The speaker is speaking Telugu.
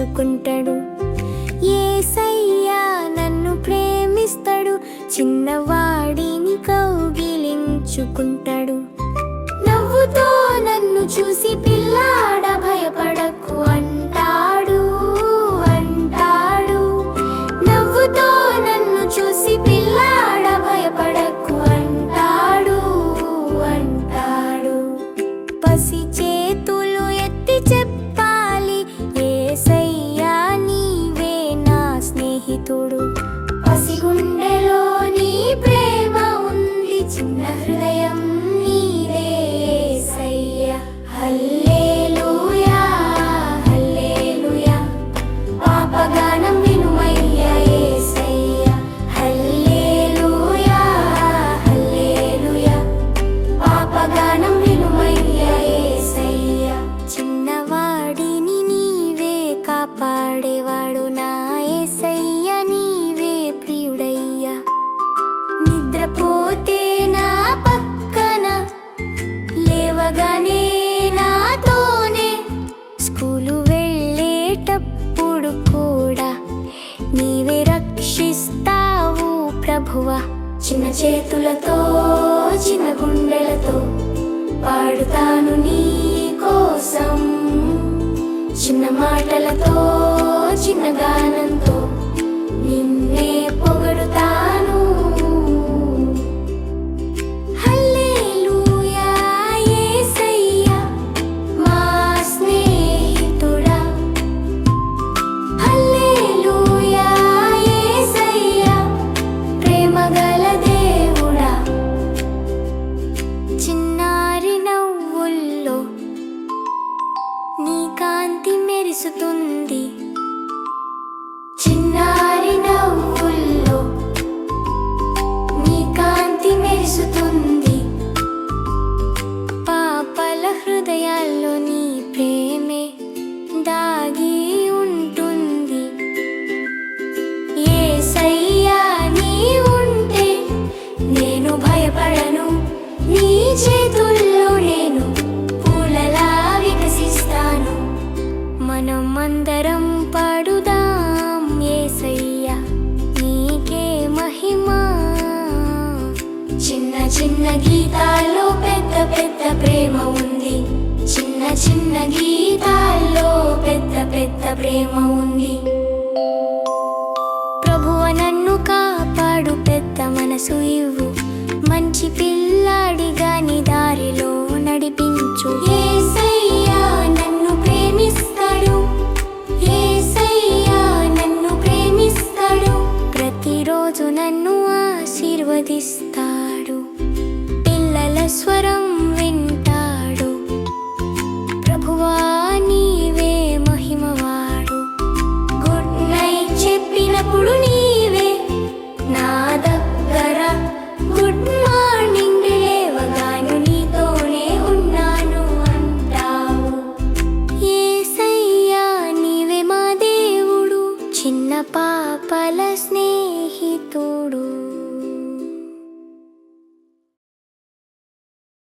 ఇతడు ఏసయ్యా నన్ను ప్రేమిస్తాడు. చిన్నవాడిని కౌగిలించుకుంటాడు. నవ్వుతో నన్ను చూసి వెళ్ళేటప్పుడు కూడా నీవే రక్షిస్తావు ప్రభువా. చిన్న చేతులతో చిన్న గుండెలతో పాడుతాను నీ కోసం. చిన్న మాటలతో చిన్న గానంతో కాంతి చిన్న గీతాల్లో పెద్ద పెద్ద ప్రేమ ఉంది. చిన్న చిన్న గీతాల్లో పెద్ద పెద్ద ప్రేమ ఉంది. ప్రభువ నన్ను కాపాడు పెద్ద మనసు ఇవ్వు. మంచి పిల్లాడిగా నీ దారిలో నడిపించు. యేసయ్యా నన్ను ప్రేమిస్తాడు. యేసయ్యా నన్ను ప్రేమిస్తాడు. ప్రతిరోజు నన్ను ఆశీర్వదిస్తాడు పాపల స్నేహితుడు